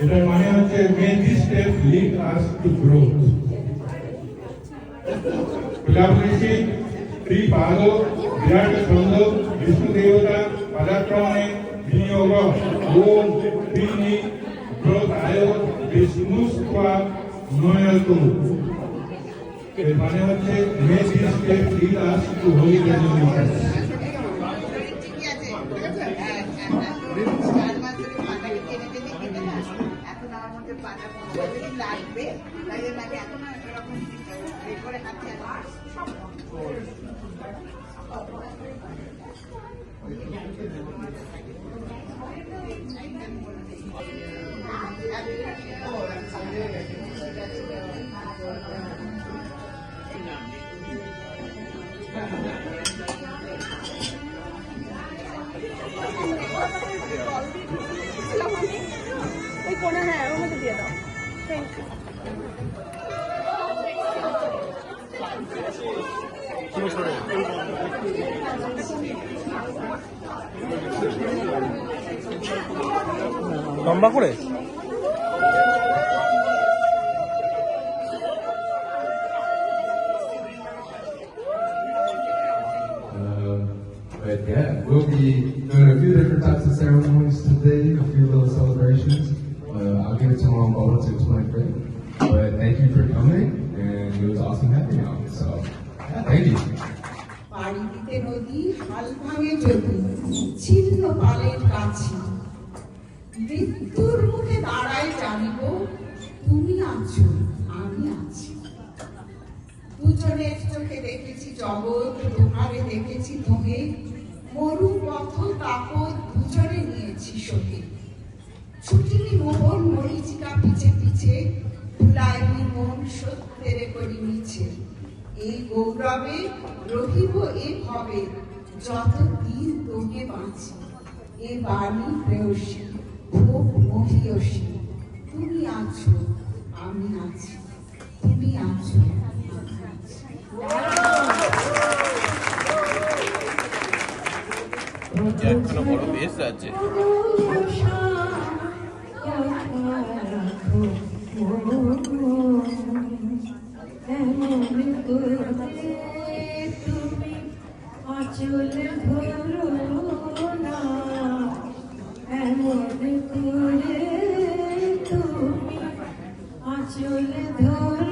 এটার মানে হচ্ছে may this step lead us to growth. প্রজাপতি শ্রী পাদ বিরাট ছন্দ বিষ্ণু দেবতা পদাক্রমে বিনিয়োগ, ওম তিনি গ্রোথ আয় বিষ্ণু স্বা নয়তু এর মানে হচ্ছে may this step lead us to holy resolution ওই কোণে হ্যাঁ ওর মধ্যে দিয়ে দাও থ্যাংক ইউ লম্বা করে Um, but yeah, we'll be doing a few different types of ceremonies today, a few little celebrations. Uh, I'll give it to Mom Bola to explain further. But thank you for coming, and it was awesome having y'all. So, yeah, thank you. হাল ভাঙে যদি ছিন্ন পালের কাছে। মৃত্যুর মুখে দাঁড়ায় জানিব, তুমি আছো, আমি আছি। দুজনের চোখে দেখেছি জগৎ, দুহারে দেখেছি তোহে মরু পথ তাপদ দুজনে নিয়েছি সহে ছুটিনি মোহন, মরিচিকা পিছে পিছে, ভুলাইনি মন সত্যের করি মিছে। এই গৌরবে রহিব এ ভবে যত দিন তোকে বাঁচি এ বাণী প্রেয়সী ভোগ মহিয়সী। তুমি আছো আমি আছি। তুমি আছো এখনও বড় বেশ আছে। আচল ধরো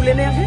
তুলে নে আগে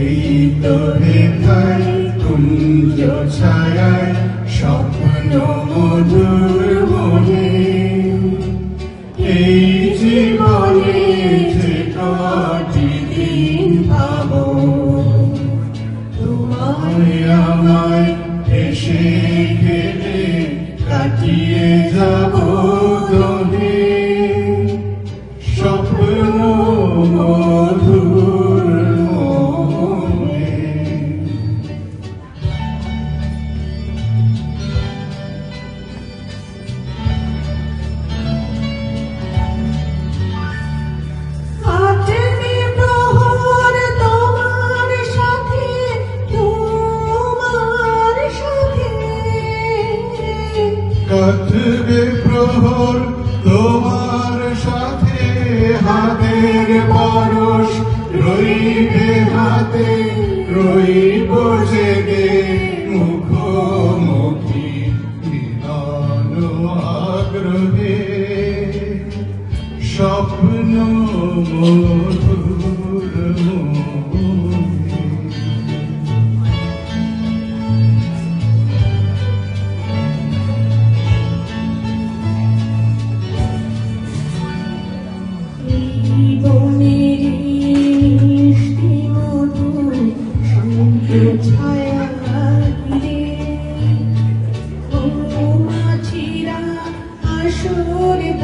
এই তোরে ভাই কুঞ্জ ছায় স্বপ্ন মধুর Hallelujah.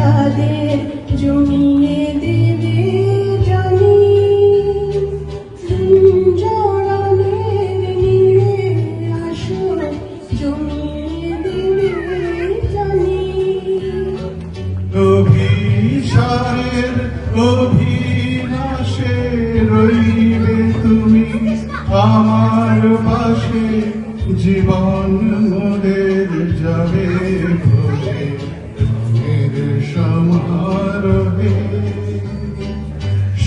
তাদের জমিয়ে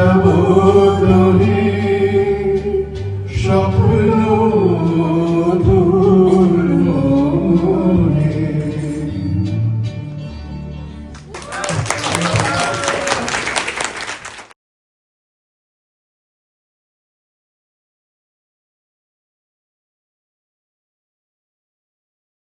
eu tão.